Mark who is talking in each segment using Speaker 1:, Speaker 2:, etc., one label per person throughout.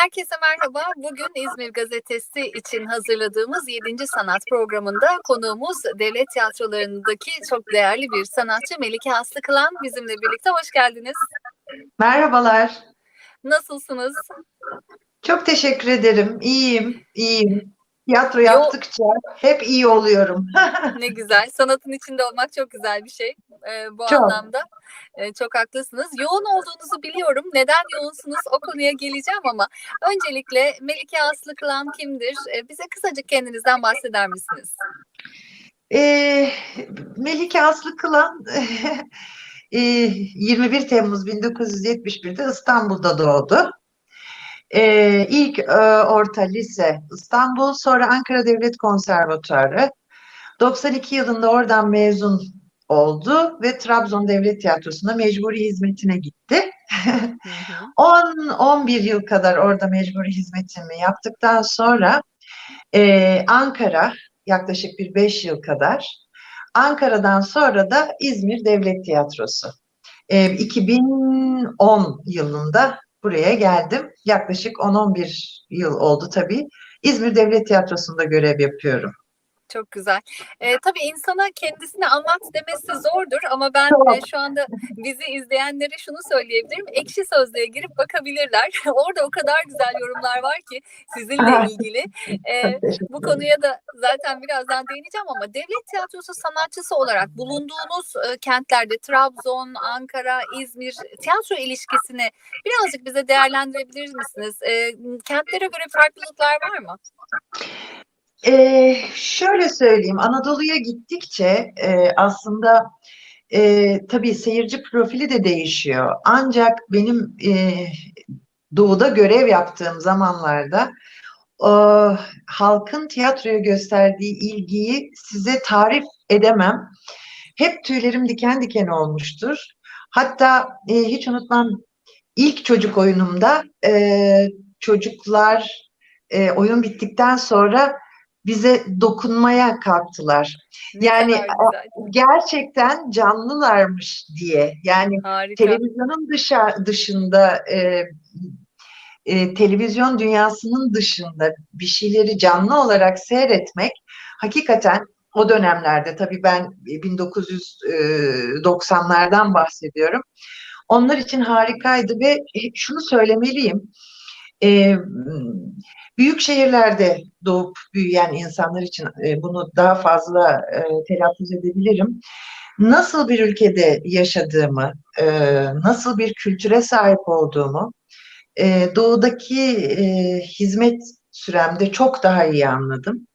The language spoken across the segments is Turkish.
Speaker 1: Herkese merhaba. Bugün İzmir Gazetesi için hazırladığımız 7. sanat programında konuğumuz devlet tiyatrolarındaki çok değerli bir sanatçı Melike Aslı Kılan bizimle birlikte. Hoş geldiniz.
Speaker 2: Merhabalar.
Speaker 1: Nasılsınız?
Speaker 2: Çok teşekkür ederim. İyiyim, iyiyim. Tiyatro yaptıkça hep iyi oluyorum.
Speaker 1: Ne güzel. Sanatın içinde olmak çok güzel bir şey. Ee, bu
Speaker 2: Çok.
Speaker 1: anlamda e, çok haklısınız. Yoğun olduğunuzu biliyorum. Neden yoğunsunuz o konuya geleceğim ama öncelikle Melike Aslı Kılan kimdir? Ee, bize kısaca kendinizden bahseder misiniz?
Speaker 2: Ee, Melike Aslı Kılan ee, 21 Temmuz 1971'de İstanbul'da doğdu. Ee, ilk e, orta lise İstanbul, sonra Ankara Devlet Konservatuarı. 92 yılında oradan mezun oldu ve Trabzon Devlet Tiyatrosu'na mecburi hizmetine gitti.
Speaker 1: Hı hı.
Speaker 2: 10-11 yıl kadar orada mecburi hizmetimi yaptıktan sonra e, Ankara yaklaşık bir 5 yıl kadar Ankara'dan sonra da İzmir Devlet Tiyatrosu. E, 2010 yılında buraya geldim. Yaklaşık 10-11 yıl oldu tabii. İzmir Devlet Tiyatrosu'nda görev yapıyorum.
Speaker 1: Çok güzel. Ee, tabii insana kendisini anlat demesi zordur ama ben e, şu anda bizi izleyenlere şunu söyleyebilirim. Ekşi Sözlüğe girip bakabilirler. Orada o kadar güzel yorumlar var ki sizinle ilgili. Ee, bu konuya da zaten birazdan değineceğim ama devlet tiyatrosu sanatçısı olarak bulunduğunuz e, kentlerde Trabzon, Ankara, İzmir tiyatro ilişkisini birazcık bize değerlendirebilir misiniz? Ee, kentlere göre farklılıklar var mı?
Speaker 2: Ee, şöyle söyleyeyim, Anadolu'ya gittikçe e, aslında e, tabii seyirci profili de değişiyor. Ancak benim e, doğuda görev yaptığım zamanlarda e, halkın tiyatroya gösterdiği ilgiyi size tarif edemem. Hep tüylerim diken diken olmuştur. Hatta e, hiç unutmam ilk çocuk oyunumda e, çocuklar e, oyun bittikten sonra bize dokunmaya kalktılar.
Speaker 1: Ne
Speaker 2: Yani. Gerçekten canlılarmış diye. Yani
Speaker 1: Harika.
Speaker 2: televizyonun dışa, dışında e, e, televizyon dünyasının dışında bir şeyleri canlı olarak seyretmek hakikaten o dönemlerde tabii ben 1990'lardan bahsediyorum. Onlar için harikaydı ve şunu söylemeliyim. E, büyük şehirlerde doğup büyüyen insanlar için e, bunu daha fazla e, telaffuz edebilirim. Nasıl bir ülkede yaşadığımı, e, nasıl bir kültüre sahip olduğumu e, doğudaki e, hizmet süremde çok daha iyi anladım.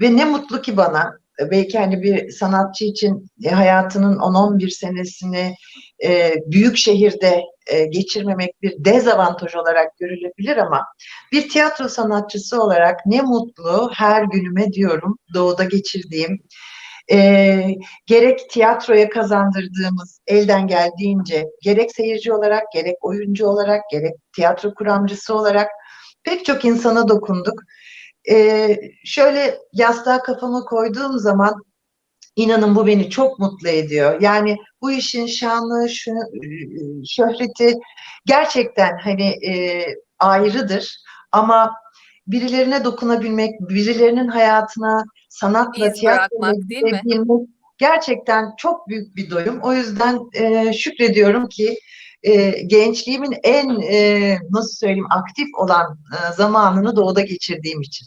Speaker 2: Ve ne mutlu ki bana belki hani bir sanatçı için e, hayatının 10-11 senesini e, büyük şehirde e, geçirmemek bir dezavantaj olarak görülebilir ama bir tiyatro sanatçısı olarak ne mutlu her günüme diyorum doğuda geçirdiğim e, gerek tiyatroya kazandırdığımız elden geldiğince gerek seyirci olarak gerek oyuncu olarak gerek tiyatro kuramcısı olarak pek çok insana dokunduk. E, şöyle yastığa kafamı koyduğum zaman inanın bu beni çok mutlu ediyor. Yani bu işin şanı, şu, şöhreti gerçekten hani e, ayrıdır ama birilerine dokunabilmek, birilerinin hayatına sanatla,
Speaker 1: mi?
Speaker 2: girebilmek gerçekten çok büyük bir doyum. O yüzden e, şükrediyorum ki e, gençliğimin en e, nasıl söyleyeyim aktif olan e, zamanını doğuda geçirdiğim için.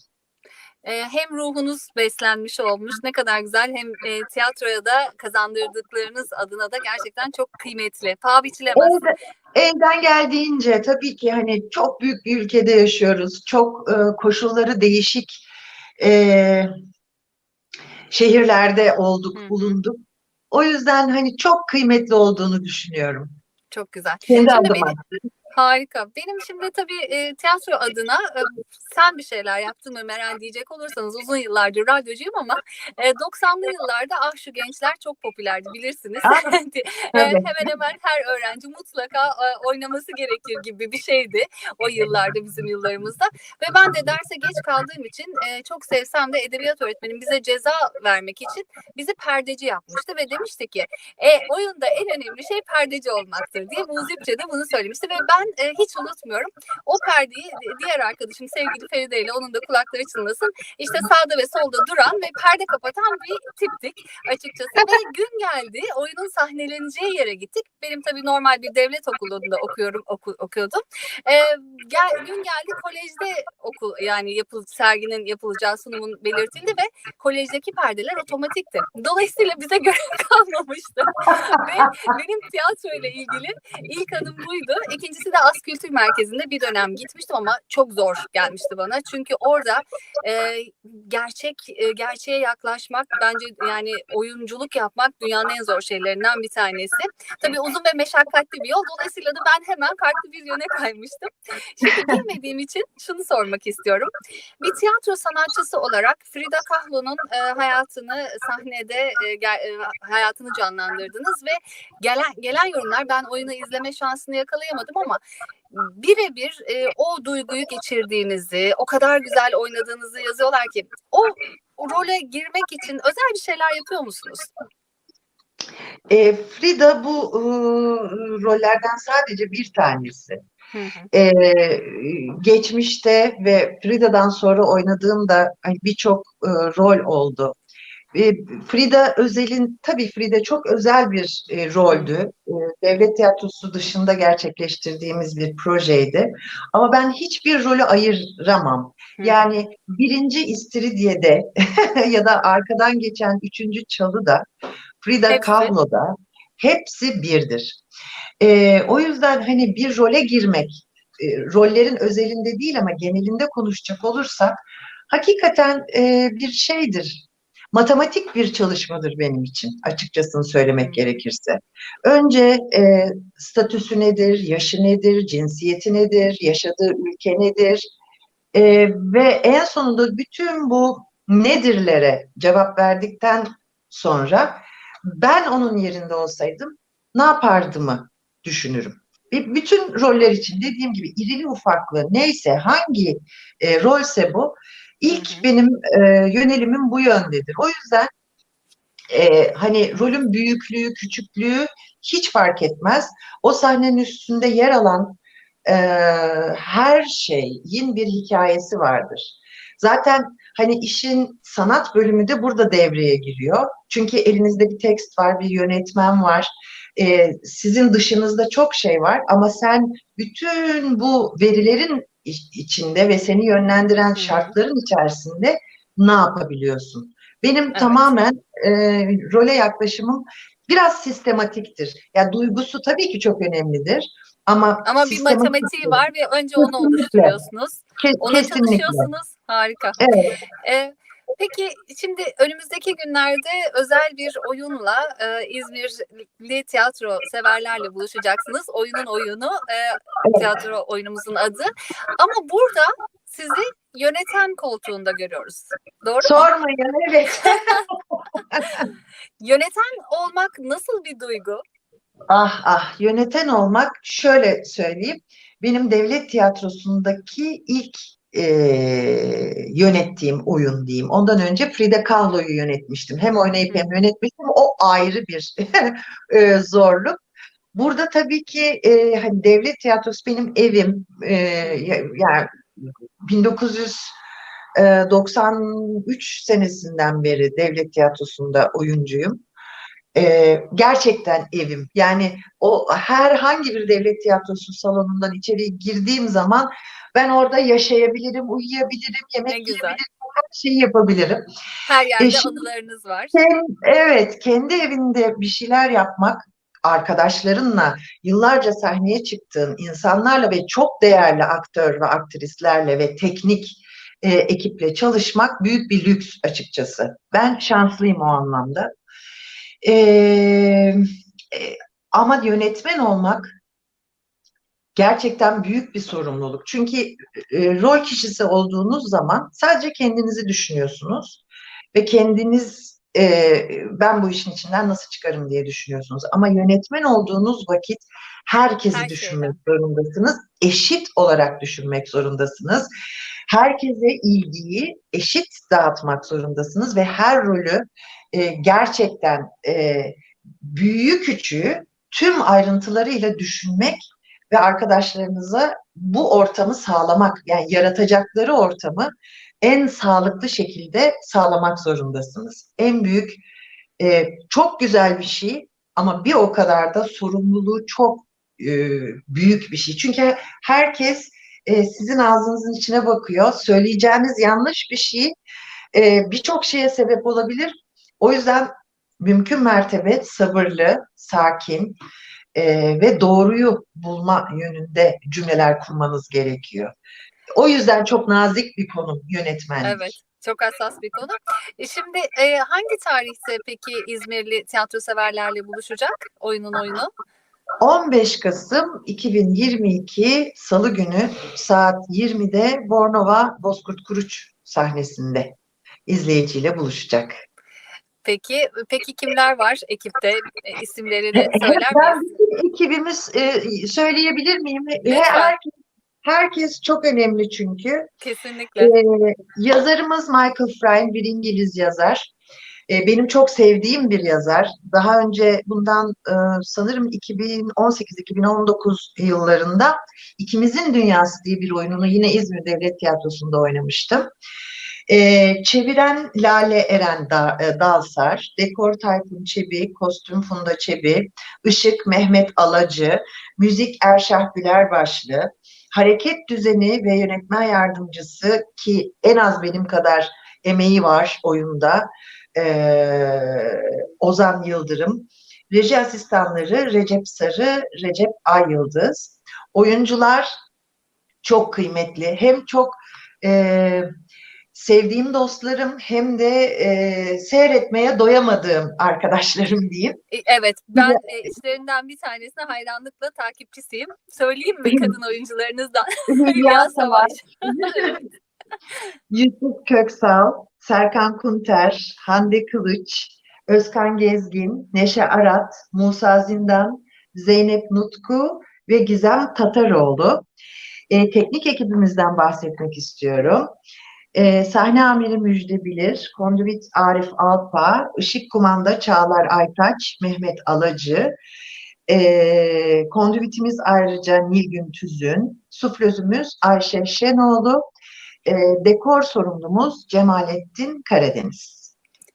Speaker 1: Ee, hem ruhunuz beslenmiş olmuş ne kadar güzel hem e, tiyatroya da kazandırdıklarınız adına da gerçekten çok kıymetli. Paha biçilemez.
Speaker 2: Elden, elden geldiğince tabii ki hani çok büyük bir ülkede yaşıyoruz. Çok e, koşulları değişik e, şehirlerde olduk,
Speaker 1: Hı
Speaker 2: bulunduk. O yüzden hani çok kıymetli olduğunu düşünüyorum.
Speaker 1: Çok güzel.
Speaker 2: Kendi
Speaker 1: Şimdi
Speaker 2: adıma.
Speaker 1: Harika. Benim şimdi tabii e, tiyatro adına e, sen bir şeyler yaptın mı Meral diyecek olursanız uzun yıllardır radyocuyum ama e, 90'lı yıllarda ah şu gençler çok popülerdi bilirsiniz. E, hemen hemen her öğrenci mutlaka e, oynaması gerekir gibi bir şeydi o yıllarda bizim yıllarımızda. Ve ben de derse geç kaldığım için e, çok sevsem de edebiyat öğretmenim bize ceza vermek için bizi perdeci yapmıştı ve demişti ki e, oyunda en önemli şey perdeci olmaktır diye muzipçe de bunu söylemişti ve ben e, hiç unutmuyorum. O perdeyi di- diğer arkadaşım sevgili Feride ile onun da kulakları çınlasın. İşte sağda ve solda duran ve perde kapatan bir tiptik açıkçası. Ve gün geldi oyunun sahneleneceği yere gittik. Benim tabii normal bir devlet okulunda okuyorum oku, okuyordum. E, gel, gün geldi kolejde okul yani yapıl, serginin yapılacağı sunumun belirtildi ve kolejdeki perdeler otomatikti. Dolayısıyla bize görev kalmamıştı. ve benim tiyatro ile ilgili ilk adım buydu. İkincisi de As Kültür Merkezi'nde bir dönem gitmiştim ama çok zor gelmişti bana. Çünkü orada e, gerçek e, gerçeğe yaklaşmak bence yani oyunculuk yapmak dünyanın en zor şeylerinden bir tanesi. Tabii uzun ve meşakkatli bir yol. Dolayısıyla da ben hemen farklı bir yöne kaymıştım. Şimdi bilmediğim için şunu sormak istiyorum. Bir tiyatro sanatçısı olarak Frida Kahlo'nun e, hayatını sahnede e, e, hayatını canlandırdınız ve gelen gelen yorumlar ben oyunu izleme şansını yakalayamadım ama birebir e, o duyguyu geçirdiğinizi, o kadar güzel oynadığınızı yazıyorlar ki o role girmek için özel bir şeyler yapıyor musunuz?
Speaker 2: E, Frida bu e, rollerden sadece bir tanesi.
Speaker 1: Hı hı.
Speaker 2: E, geçmişte ve Frida'dan sonra oynadığım da hani birçok e, rol oldu. Frida Özel'in tabii Frida çok özel bir e, roldü. E, devlet tiyatrosu dışında gerçekleştirdiğimiz bir projeydi. Ama ben hiçbir rolü ayıramam. Yani birinci İstiridye'de ya da arkadan geçen üçüncü çalıda Frida
Speaker 1: Hepsi.
Speaker 2: Kahlo'da hepsi birdir. E, o yüzden hani bir role girmek, e, rollerin özelinde değil ama genelinde konuşacak olursak hakikaten e, bir şeydir. Matematik bir çalışmadır benim için açıkçasını söylemek gerekirse. Önce e, statüsü nedir, yaşı nedir, cinsiyeti nedir, yaşadığı ülke nedir E, ve en sonunda bütün bu nedirlere cevap verdikten sonra ben onun yerinde olsaydım ne yapardımı düşünürüm. Bütün roller için dediğim gibi irili ufaklı neyse hangi e, rolse bu ilk
Speaker 1: Hı hı.
Speaker 2: benim e, yönelimim bu yöndedir. O yüzden e, hani rolün büyüklüğü, küçüklüğü hiç fark etmez. O sahnenin üstünde yer alan e, her şeyin bir hikayesi vardır. Zaten hani işin sanat bölümü de burada devreye giriyor. Çünkü elinizde bir tekst var, bir yönetmen var. E, sizin dışınızda çok şey var ama sen bütün bu verilerin içinde ve seni yönlendiren şartların içerisinde ne yapabiliyorsun? Benim
Speaker 1: Evet.
Speaker 2: tamamen e, role yaklaşımım biraz sistematiktir. Ya duygusu tabii ki çok önemlidir ama
Speaker 1: Ama bir matematiği var ve önce onu oluşturuyorsunuz.
Speaker 2: Ke-
Speaker 1: Ona
Speaker 2: kesinlikle.
Speaker 1: çalışıyorsunuz. Harika.
Speaker 2: Evet.
Speaker 1: Ee, peki şimdi önümüzdeki günlerde özel bir oyunla e, İzmirli tiyatro severlerle buluşacaksınız. Oyunun oyunu, e, tiyatro oyunumuzun adı. Ama burada sizi yöneten koltuğunda görüyoruz. Doğru mu?
Speaker 2: Sormayın evet.
Speaker 1: Yöneten olmak nasıl bir duygu?
Speaker 2: Ah ah yöneten olmak şöyle söyleyeyim. Benim devlet tiyatrosundaki ilk e, yönettiğim oyun diyeyim. Ondan önce Frida Kahlo'yu yönetmiştim. Hem oynayıp hem yönetmiştim. O ayrı bir e, zorluk. Burada tabii ki e, hani devlet tiyatrosu benim evim. E, ya- yani 1993 senesinden beri devlet tiyatrosunda oyuncuyum. Ee, gerçekten evim. Yani o herhangi bir devlet tiyatrosu salonundan içeri girdiğim zaman ben orada yaşayabilirim, uyuyabilirim, yemek yiyebilirim, her şeyi yapabilirim.
Speaker 1: Her yerde
Speaker 2: E, şimdi-
Speaker 1: anılarınız var.
Speaker 2: Ken- Evet, kendi evinde bir şeyler yapmak, arkadaşlarınla yıllarca sahneye çıktığın insanlarla ve çok değerli aktör ve aktrislerle ve teknik e, ekiple çalışmak büyük bir lüks açıkçası. Ben şanslıyım o anlamda. E, e, ama yönetmen olmak gerçekten büyük bir sorumluluk. Çünkü e, rol kişisi olduğunuz zaman sadece kendinizi düşünüyorsunuz ve kendiniz e, ben bu işin içinden nasıl çıkarım diye düşünüyorsunuz. Ama yönetmen olduğunuz vakit herkesi
Speaker 1: Her
Speaker 2: düşünmek zorundasınız. Eşit olarak düşünmek zorundasınız. Herkese ilgiyi eşit dağıtmak zorundasınız ve her rolü e, gerçekten e, büyüğü küçüğü tüm ayrıntılarıyla düşünmek ve arkadaşlarınıza bu ortamı sağlamak, yani yaratacakları ortamı en sağlıklı şekilde sağlamak zorundasınız. En büyük, e, çok güzel bir şey ama bir o kadar da sorumluluğu çok e, büyük bir şey. Çünkü herkes e, sizin ağzınızın içine bakıyor. Söyleyeceğiniz yanlış bir şey e, birçok şeye sebep olabilir. O yüzden mümkün mertebe sabırlı, sakin e, ve doğruyu bulma yönünde cümleler kurmanız gerekiyor. O yüzden çok nazik bir konu yönetmenlik.
Speaker 1: Evet. Çok hassas bir konu. E, Şimdi e, hangi tarihte peki İzmirli tiyatro severlerle buluşacak oyunun oyunu?
Speaker 2: 15 Kasım 2022 Salı günü saat 20'de Bornova Bozkurt Kuruç sahnesinde izleyiciyle buluşacak.
Speaker 1: Peki peki kimler var ekipte? E, isimlerini söyler
Speaker 2: Ben
Speaker 1: miyiz?
Speaker 2: bütün ekibimiz e, söyleyebilir miyim? Ve
Speaker 1: Lütfen.
Speaker 2: Herkes, herkes çok önemli çünkü.
Speaker 1: Kesinlikle.
Speaker 2: Ee, yazarımız Michael Frayn bir İngiliz yazar. Ee, benim çok sevdiğim bir yazar. Daha önce bundan e, sanırım 2018-2019 yıllarında İkimizin Dünyası diye bir oyununu yine İzmir Devlet Tiyatrosu'nda oynamıştım. Ee, çeviren Lale Eren Da- e, Dalsar, dekor Tayfun Çebi, kostüm Funda Çebi, ışık Mehmet Alacı, müzik Erşah Gülerbaşlı, hareket düzeni ve yönetmen yardımcısı ki en az benim kadar emeği var oyunda eee, Ozan Yıldırım. Reji asistanları Recep Sarı, Recep Ay Yıldız. Oyuncular çok kıymetli. Hem çok eee, sevdiğim dostlarım hem de eee, seyretmeye doyamadığım arkadaşlarım diyeyim.
Speaker 1: E, Evet, ben e, içlerinden bir tanesine hayranlıkla takipçisiyim. Söyleyeyim mi kadın oyuncularınızdan? Hülya Savaş.
Speaker 2: Yusuf Köksal, Serkan Kunter, Hande Kılıç, Özkan Gezgin, Neşe Arat, Musa Zindan, Zeynep Nutku ve Gizem Tataroğlu. E, teknik ekibimizden bahsetmek istiyorum. E, sahne amiri Müjde Bilir, kondivit Arif Alpa, ışık kumanda Çağlar Aytaç, Mehmet Alacı, e, kondivitimiz ayrıca Nilgün Tüzün, suflözümüz Ayşe Şenoğlu, e, dekor sorumlumuz Cemalettin Karadeniz.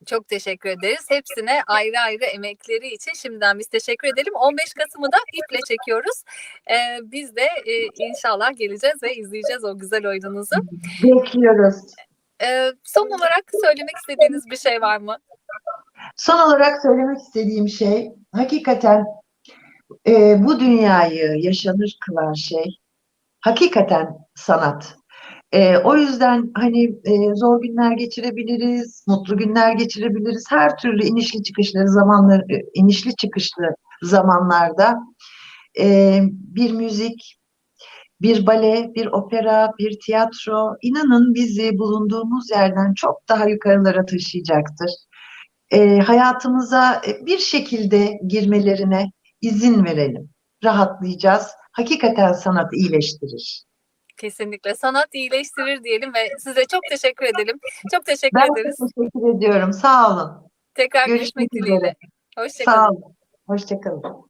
Speaker 1: Çok teşekkür ederiz. Hepsine ayrı ayrı emekleri için şimdiden biz teşekkür edelim. 15 Kasım'ı da iple çekiyoruz. E, biz de e, inşallah geleceğiz ve izleyeceğiz o güzel oyununuzu.
Speaker 2: Bekliyoruz.
Speaker 1: E, son olarak söylemek istediğiniz bir şey var mı?
Speaker 2: Son olarak söylemek istediğim şey hakikaten e, bu dünyayı yaşanır kılan şey hakikaten sanat. E, o yüzden hani e, zor günler geçirebiliriz, mutlu günler geçirebiliriz. Her türlü inişli çıkışlı zamanlar, e, inişli çıkışlı zamanlarda e, bir müzik, bir bale, bir opera, bir tiyatro inanın bizi bulunduğumuz yerden çok daha yukarılara taşıyacaktır. E, hayatımıza e, bir şekilde girmelerine izin verelim. Rahatlayacağız. Hakikaten sanat iyileştirir.
Speaker 1: Kesinlikle sanat iyileştirir diyelim ve size çok teşekkür edelim. Çok teşekkür
Speaker 2: Ben de
Speaker 1: ederiz.
Speaker 2: teşekkür ediyorum. Sağ olun.
Speaker 1: Tekrar
Speaker 2: Görüşmek
Speaker 1: görüşmek dileğiyle. Hoşçakalın.
Speaker 2: Sağ olun. Hoşçakalın.